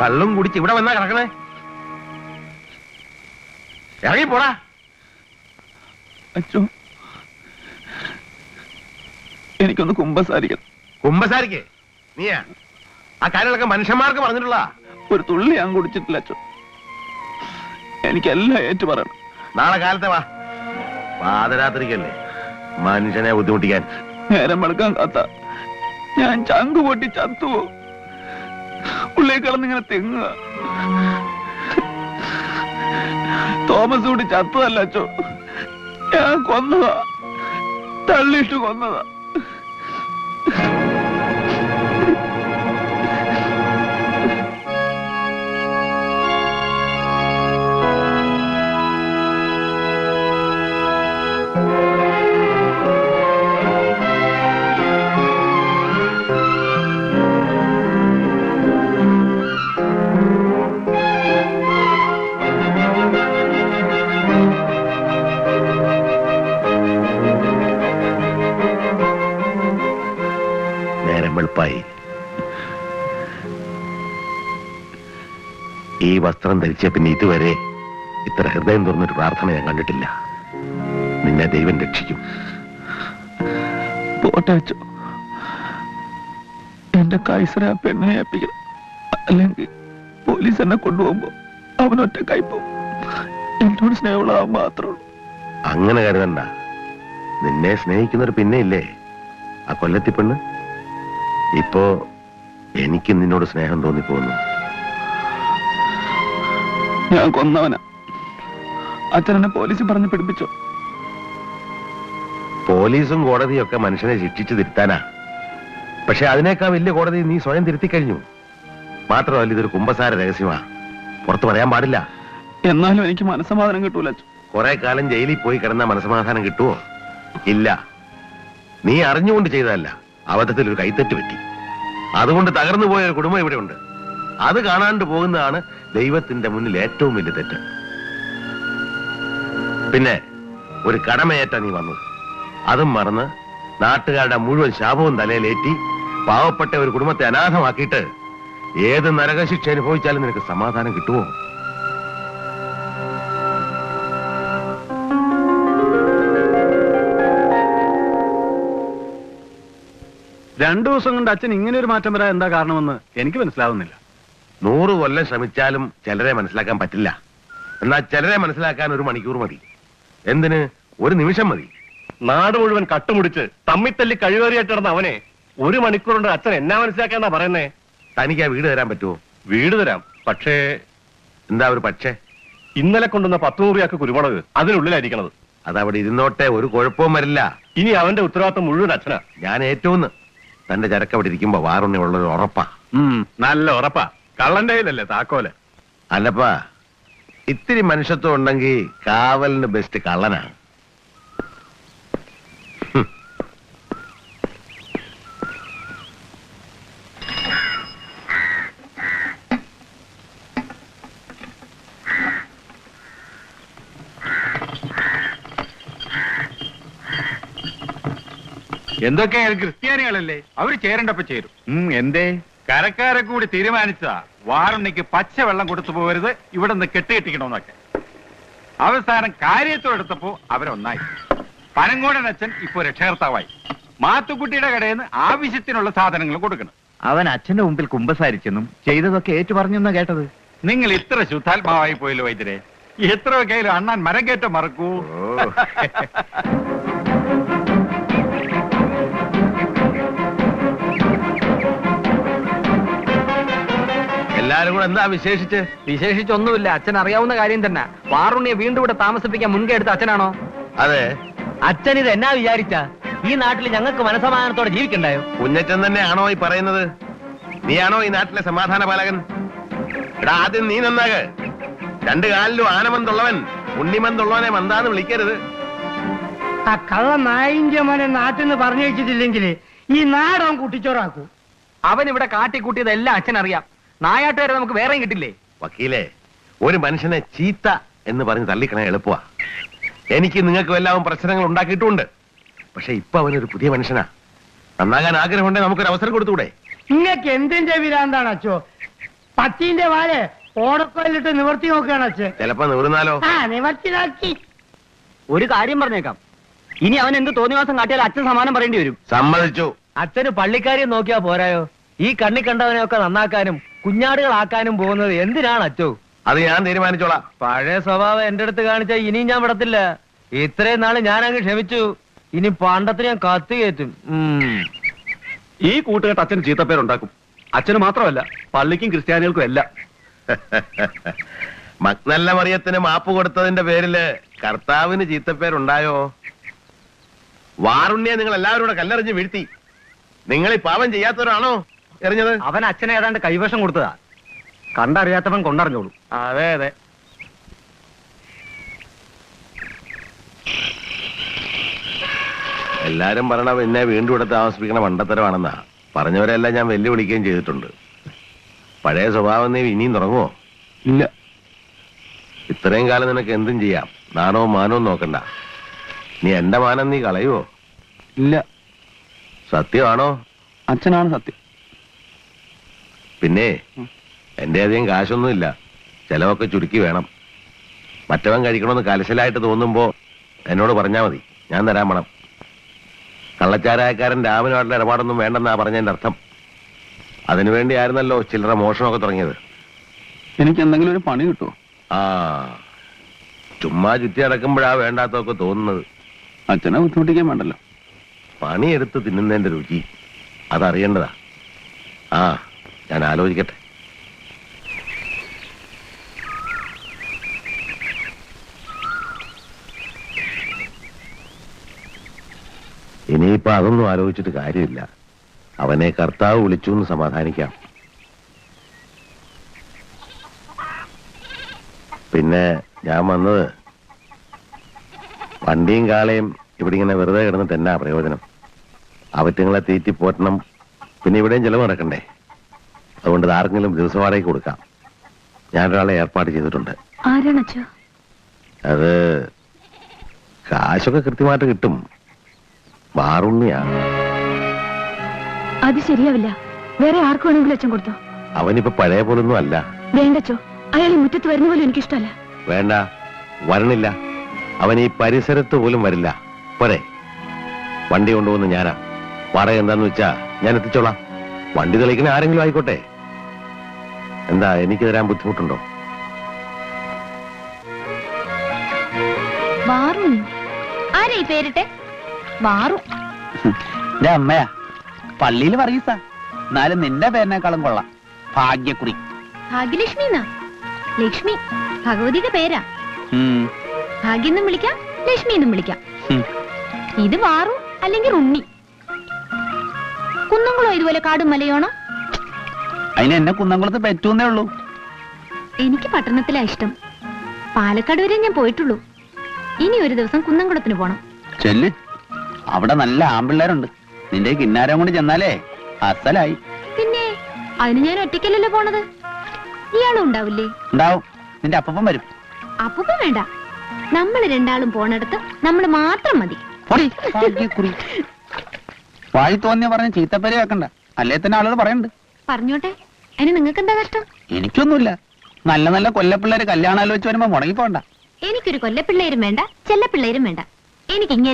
കള്ളും കുടിച്ച് ഇവിടെ വന്നാ കിടക്കണേ. ഇറങ്ങി പോടാ അച്ഛോ. എനിക്കൊന്ന് കുമ്പസാരിക്കണം. കുമ്പസാരിക്ക്. നീയാ. ആ കാര്യങ്ങളൊക്കെ മനുഷ്യന്മാർക്ക് പറഞ്ഞിട്ടുള്ള ഒരു തുള്ളി ഞാൻ കുടിച്ചിട്ടില്ല അച്ഛോ. എനിക്കെല്ലാം ഏറ്റു പറയണം നാളെ കാലത്തെ വാ. പാതരാത്രിക്കല്ലേ മനുഷ്യനെ ബുദ്ധിമുട്ടിക്കാൻ. നേരം വെളുക്കാൻ കാത്ത. ഞാൻ ചങ്ക് പൊട്ടി ചത്തുവോ ഉള്ളിൽ കിടന്നിങ്ങനെ തെങ്ങുക. തോമസ് കൂടി ചത്തതല്ല അച്ഛോ ഞാൻ കൊന്നതാ. തള്ളിയിട്ട് കൊന്നതാ. നേരം വെളുപ്പായി ഈ വസ്ത്രം ധരിച്ച പിന്നെ ഇതുവരെ ഇത്ര ഹൃദയം തുറന്നൊരു പ്രാർത്ഥന ഞാൻ കണ്ടിട്ടില്ല. നിന്നെ ദൈവം രക്ഷിക്കും. പോട്ടെ അച്ഛോ. എന്റെ കൈസര ആ പെണ്ണിനെ ഏൽപ്പിക്കണം. അല്ലെങ്കിൽ പോലീസ് എന്നെ കൊണ്ടുപോകുമ്പോ അവനൊറ്റ കൈപ്പോ എന്നോട് സ്നേഹമുള്ളതാവും മാത്രമുള്ളൂ അങ്ങനെ കരുതണ്ട. നിന്നെ സ്നേഹിക്കുന്നവർ പിന്നെ ഇല്ലേ ആ കൊല്ലത്തി പെണ്ണ്? ഇപ്പോ എനിക്ക് നിന്നോട് സ്നേഹം തോന്നിപ്പോന്നു ഞാൻ കൊന്നവനാ. അച്ഛനെന്നെ പോലീസ് പോലീസിൽ പറഞ്ഞ് പിടിപ്പിച്ചോ. പോലീസും കോടതിയും ഒക്കെ മനുഷ്യനെ ശിക്ഷിച്ചു തിരുത്താനാ. പക്ഷെ അതിനേക്കാൾ വലിയ കോടതി നീ സ്വയം തിരുത്തി കഴിഞ്ഞു. മാത്രമല്ല ഇതൊരു കുമ്പസാര രഹസ്യമാ. പുറത്തു പറയാൻ പാടില്ല. എന്നാലും എനിക്ക് മനസ്സമാധാനം കിട്ടൂല അച്ഛൻ. കുറെ കാലം ജയിലിൽ പോയി കിടന്ന മനസമാധാനം കിട്ടുമോ ഇല്ല. നീ അറിഞ്ഞുകൊണ്ട് ചെയ്തതല്ല. അബദ്ധത്തിൽ ഒരു കൈത്തെറ്റ് പറ്റി. അതുകൊണ്ട് തകർന്നു പോയ ഒരു കുടുംബം ഇവിടെ ഉണ്ട് അത് കാണാണ്ട് പോകുന്നതാണ് ദൈവത്തിന്റെ മുന്നിൽ ഏറ്റവും വലിയ തെറ്റ്. പിന്നെ ഒരു കടമയേറ്റ നീ വന്നത്. അതും മറന്ന് നാട്ടുകാരുടെ മുഴുവൻ ശാപവും തലയിലേറ്റി പാവപ്പെട്ട ഒരു കുടുംബത്തെ അനാഥമാക്കിയിട്ട് ഏത് നരകശിക്ഷ അനുഭവിച്ചാലും നിനക്ക് സമാധാനം കിട്ടുമോ? രണ്ടു ദിവസം കൊണ്ട് അച്ഛൻ ഇങ്ങനെ ഒരു മാറ്റം വരാൻ എന്താ കാരണമെന്ന് എനിക്ക് മനസ്സിലാവുന്നില്ല. നൂറ് കൊല്ലം ശ്രമിച്ചാലും ചിലരെ മനസ്സിലാക്കാൻ പറ്റില്ല. എന്നാ ചിലരെ മനസ്സിലാക്കാൻ ഒരു മണിക്കൂർ മതി. എന്തിന്? ഒരു നിമിഷം മതി. നാട് മുഴുവൻ കട്ടുമുടിച്ച് തമ്മിത്തല്ലി കഴിവേറിയായിട്ട് നടന്ന അവനെ ഒരു മണിക്കൂർ കൊണ്ട് അച്ഛൻ എന്നാ മനസ്സിലാക്കാന്നാ പറയുന്നേ? തനിക്ക് ആ വീട് തരാൻ പറ്റുമോ? വീട് തരാം. പക്ഷേ എന്താ ഒരു പക്ഷേ? ഇന്നലെ കൊണ്ടുവന്ന പത്ത് നൂറിയാക്ക് കുരുമുളക് അതിനുള്ളിലായിരിക്കണത്. അതവിടെ ഇരുന്നോട്ടെ ഒരു കുഴപ്പവും വരില്ല. ഇനി അവന്റെ ഉത്തരവാദിത്തം മുഴുവൻ അച്ഛനാ. ഞാൻ ഏറ്റവും തന്റെ ചരക്ക് അവിടെ ഇരിക്കുമ്പോ വാറുണ്ണിയുള്ളൊരു ഉറപ്പാ. ഉം, നല്ല ഉറപ്പാ. കള്ളന്റെ കയ്യിലല്ലേ താക്കോൽ? അല്ലപ്പാ ഇത്തിരി മനുഷ്യത്വം ഉണ്ടെങ്കിൽ കാവലിന് ബെസ്റ്റ് കള്ളനാണ് എന്തൊക്കെയായാലും ക്രിസ്ത്യാനികളല്ലേ? അവർ ചേരണ്ടപ്പോ ചേരും. എന്തേ? കരക്കാരെ കൂടി തീരുമാനിച്ചതാ. വാറണ്ണിക്ക് പച്ച വെള്ളം കൊടുത്തു പോകരുത് ഇവിടെ നിന്ന് കെട്ടിയിട്ടിക്കണമെന്നൊക്കെ. അവസാനം കാര്യത്തോടെടുത്തപ്പോ അവരൊന്നായി. പനങ്കോടൻ അച്ഛൻ ഇപ്പൊ രക്ഷകർത്താവായി. മാത്തുക്കുട്ടിയുടെ കടയിൽ നിന്ന് ആവശ്യത്തിനുള്ള സാധനങ്ങൾ കൊടുക്കണം. അവൻ അച്ഛന്റെ മുമ്പിൽ കുമ്പസാരിച്ചെന്നും ചെയ്തതൊക്കെ ഏറ്റു പറഞ്ഞെന്നാ കേട്ടത്. നിങ്ങൾ ഇത്ര ശുദ്ധാത്മാവായി പോയല്ലോ വൈദ്യരെ. എത്ര കയ്യിലും അണ്ണാൻ മരം കേട്ടോ മറക്കൂ. എന്താ വിശേഷിച്ച്? വിശേഷിച്ചൊന്നുമില്ല. അച്ഛൻ അറിയാവുന്ന കാര്യം തന്നെ. വാറുണ്ണിയെ വീണ്ടും ഇവിടെ താമസിപ്പിക്കാൻ മുൻകൈ എടുത്ത അച്ഛനാണോ? അതെ. അച്ഛൻ ഇത് എന്നാ വിചാരിച്ച? ഈ നാട്ടിൽ ഞങ്ങൾക്ക് മനസമാധാനത്തോടെ ജീവിക്കണ്ടായോ? കുഞ്ഞച്ചൻ തന്നെയാണോ ഈ പറയുന്നത്? നീയാണോ ഈ നാട്ടിലെ സമാധാന പാലകൻ? എടാ ആദ്യം നീ നന്നാക്. രണ്ടു കാലിലും ആനമന്തുള്ളവൻ ഉണ്ണിമന്തുള്ളവനെ മന്താന്ന് വിളിക്കരുത്. ആ കള്ള നായിന്റെ മോനെ നാട്ടിൽ നിന്ന് പറഞ്ഞു വെച്ചിട്ടില്ലെങ്കിൽ ഈ നാടൻ കുട്ടിച്ചോറാക്കൂ. അവൻ ഇവിടെ കാട്ടിക്കൂട്ടിയതെല്ലാം അച്ഛൻ അറിയാം നായാട്ടുകാരെ നമുക്ക് വേറെയും കിട്ടില്ലേ? വക്കീലെ ഒരു മനുഷ്യനെ ചീത്ത എന്ന് പറഞ്ഞ് തള്ളിക്കണ എളുപ്പമാ. എനിക്ക് നിങ്ങൾക്കും എല്ലാവരും പ്രശ്നങ്ങൾ ഉണ്ടാക്കിയിട്ടുണ്ട്. പക്ഷെ ഇപ്പൊ അവനൊരു പുതിയ മനുഷ്യനാ. നന്നാകാൻ ആഗ്രഹമുണ്ടെങ്കിൽ നമുക്കൊരു അവസരം കൊടുത്തൂടെ നിങ്ങൾക്ക് എന്തിന്റെ വിരാന്താണ് അച്ഛോ. പത്തിന്റെ വാൽ ഓടക്കോലിട്ട് നിവർത്തി നോക്കുകയാണ് അച്ഛൻ. ചിലപ്പോ നിവർന്നാലോ? ആ നിവർത്തിനാക്കി ഒരു കാര്യം പറഞ്ഞേക്കാം. ഇനി അവൻ എന്ത് തോന്നിവാസം കാട്ടിയാൽ അച്ഛൻ സമാനം പറയേണ്ടി വരും. സമ്മതിച്ചു. അച്ഛന് പള്ളിക്കാരിയെ നോക്കിയാ പോരായോ? ഈ കണ്ണി കണ്ടവനെയൊക്കെ നന്നാക്കാനും കുഞ്ഞാടുകളാക്കാനും പോകുന്നത് എന്തിനാണ് അച്ചോ? അത് ഞാൻ തീരുമാനിച്ചോളാം. പഴയ സ്വഭാവം എന്റെ അടുത്ത് കാണിച്ച ഇനിയും ഞാൻ വിടത്തില്ല. ഇത്രയും നാൾ ഞാൻ അങ്ങ് ക്ഷമിച്ചു. ഇനി പണ്ടത്തിന് ഞാൻ കത്തി കയറ്റും. ഈ കൂട്ടുകെട്ട് അച്ഛൻ ചീത്തപ്പേരുണ്ടാക്കും. അച്ഛന് മാത്രമല്ല പള്ളിക്കും ക്രിസ്ത്യാനികൾക്കും എല്ലാം. മക്നല്ല മറിയത്തിന് മാപ്പ് കൊടുത്തതിന്റെ പേരിൽ കർത്താവിന് ചീത്തപ്പേരുണ്ടായോ? വാറുണ്യെ നിങ്ങൾ എല്ലാവരും കൂടെ കല്ലെറിഞ്ഞ് വീഴ്ത്തി. നിങ്ങൾ ഈ പാപം ചെയ്യാത്തവരാണോ? എറിഞ്ഞത്? അവൻ അച്ഛനെ ഏതാണ്ട് കൈവശം കൊടുത്തതാ. കണ്ടറിയാത്തവൻ കൊണ്ടറിഞ്ഞോളൂ. അതെ അതെ. എല്ലാരും പറയണ പിന്നെ വീണ്ടും ഇവിടെ താമസിപ്പിക്കണ മണ്ടത്തരമാണെന്നാ. പറഞ്ഞവരെല്ലാം ഞാൻ വെല്ലുവിളിക്കുകയും ചെയ്തിട്ടുണ്ട്. പഴയ സ്വഭാവം നീ ഇനിയും തുടങ്ങുമോ ഇല്ല. ഇത്രയും കാലം നിനക്ക് എന്തും ചെയ്യാം. നാണവും മാനവും നോക്കണ്ട. നീ എന്റെ മാനം നീ കളയുവോ? ഇല്ല. സത്യമാണോ? അച്ഛനാണ് സത്യം. പിന്നെ എന്റെ അധികം കാശൊന്നുമില്ല. ചെലവൊക്കെ ചുരുക്കി വേണം. മറ്റവൻ കഴിക്കണമെന്ന് കലശലായിട്ട് തോന്നുമ്പോ എന്നോട് പറഞ്ഞാ മതി. ഞാൻ തരാൻ പണം കള്ളച്ചാരായക്കാരൻ രാമനുമായിട്ടുള്ള ഇടപാടൊന്നും വേണ്ടെന്നാ പറഞ്ഞതിന്റെ അർത്ഥം. അതിനുവേണ്ടി ആയിരുന്നല്ലോ ചില്ലറ മോഷണമൊക്കെ തുടങ്ങിയത്. എനിക്ക് എന്തെങ്കിലും ഒരു പണി കിട്ടുമോ ആ ചുമ്മാ ചുറ്റി അടക്കുമ്പോഴാ വേണ്ടാത്തൊക്കെ തോന്നുന്നത്. അച്ഛനെ ബുദ്ധിമുട്ടിക്കാൻ വേണ്ടല്ലോ. പണിയെടുത്ത് തിന്നുന്നതിന്റെ രുചി അതറിയേണ്ടതാ. ആ ഞാൻ ആലോചിക്കട്ടെ. ഇനിയിപ്പോ അതൊന്നും ആലോചിച്ചിട്ട് കാര്യമില്ല. അവനെ കർത്താവ് വിളിച്ചു എന്ന് സമാധാനിക്കാം. പിന്നെ ഞാൻ വന്നത് വണ്ടിയും കാളയും ഇവിടെ ഇങ്ങനെ വെറുതെ കിടന്നിട്ട് എന്നാ പ്രയോജനം? അവറ്റങ്ങളെ തീറ്റി പോറ്റണം. പിന്നെ ഇവിടെയും ചെലവ് നടക്കണ്ടേ? അതുകൊണ്ട് ആരെങ്കിലും ആർക്കെങ്കിലും ദിവസവാടകയ്ക്ക് കൊടുക്കാം. ഞാനൊരാളെ ഏർപ്പാട് ചെയ്തിട്ടുണ്ട്. അത് കാശൊക്കെ കൃത്യമായിട്ട് കിട്ടും. വാറുണ്ണിയാ അത് ശരിയാവില്ല. വേറെ ആർക്കും വേണമെങ്കിലും അച്ഛൻ കൊടുത്തോ? അവനിപ്പോ പഴയ പോലൊന്നും അല്ല. വേണ്ടച്ചോ? അയാൾ ഈ മുറ്റത്ത് വരുന്ന പോലും എനിക്കിഷ്ടമല്ല. വേണ്ട. വരണില്ല. അവൻ ഈ പരിസരത്ത് പോലും വരില്ല. പോരെ. വണ്ടി കൊണ്ടുപോകുന്ന ഞാനാ. വാടക എന്താന്ന് വെച്ചാ ഞാൻ എത്തിച്ചോളാം. വണ്ടി തെളിക്കുന്ന ആരെങ്കിലും ആയിക്കോട്ടെ. എന്താ എനിക്ക് തരാൻ ബുദ്ധിമുട്ടുണ്ടോ? മാറു ആരാ ഈ പേരിട്ടെ? വാറു. എന്റെ അമ്മയാ പള്ളിയിൽ പറയൂസ എന്നാലും നിന്റെ പേരിനേക്കാളും കൊള്ളാം. ഭാഗ്യക്കുറി. ഭാഗ്യലക്ഷ്മി എന്നാ ലക്ഷ്മി ഭഗവതിയുടെ പേരാ. ഭാഗ്യം എന്നും വിളിക്കാം ലക്ഷ്മി എന്നും വിളിക്കാം ഇത് വാറു അല്ലെങ്കിൽ ഉണ്ണി? കുന്നംകുളം ഇതുപോലെ കാടും മലയോണോ? അതിന് എന്നെ കുന്നംകുളത്ത് പറ്റൂന്നേ ഉള്ളൂ. എനിക്ക് പട്ടണത്തിലാ ഇഷ്ടം. പാലക്കാട് വരെ ഞാൻ പോയിട്ടുള്ളൂ. ഇനി ഒരു ദിവസം കുന്നംകുളത്തിന് പോണം. ചെല്ല്. അവിടെ നല്ല ആമ്പിള്ളേരുണ്ട്. നിന്റെ കിന്നാരം കൊണ്ട് ചെന്നാലേ അസലായി. പിന്നെ അതിന് ഞാൻ ഒറ്റയ്ക്കല്ലല്ലോ പോണത്? ഇയാളും ഉണ്ടാവില്ലേ? ഉണ്ടാവും. നിന്റെ അപ്പം വരും. അപ്പൂപ്പ വേണ്ട. നമ്മൾ രണ്ടാളും പോണടത്ത് നമ്മൾ മാത്രം മതി. പൊടി, ഭാഗ്യക്കുറി. വാഴി തോന്നിയ പറഞ്ഞ ചീത്തപ്പേര് വെക്കണ്ട അല്ലേ തന്നെ ആളുകൾ പറയുന്നുണ്ട് പറഞ്ഞോട്ടെ. അതിന് നിങ്ങൾക്ക് എന്താ കഷ്ടം? എനിക്കൊന്നുമില്ല. നല്ല നല്ല കൊല്ലപ്പിള്ളേര് കല്യാണാലോചിച്ച് വരുമ്പോ മുടങ്ങി പോണ്ട എനിക്കൊരു കൊല്ലപ്പിള്ളേരും വേണ്ട ചെല്ലപ്പിള്ളേരും വേണ്ട. എനിക്ക് ഇങ്ങനെ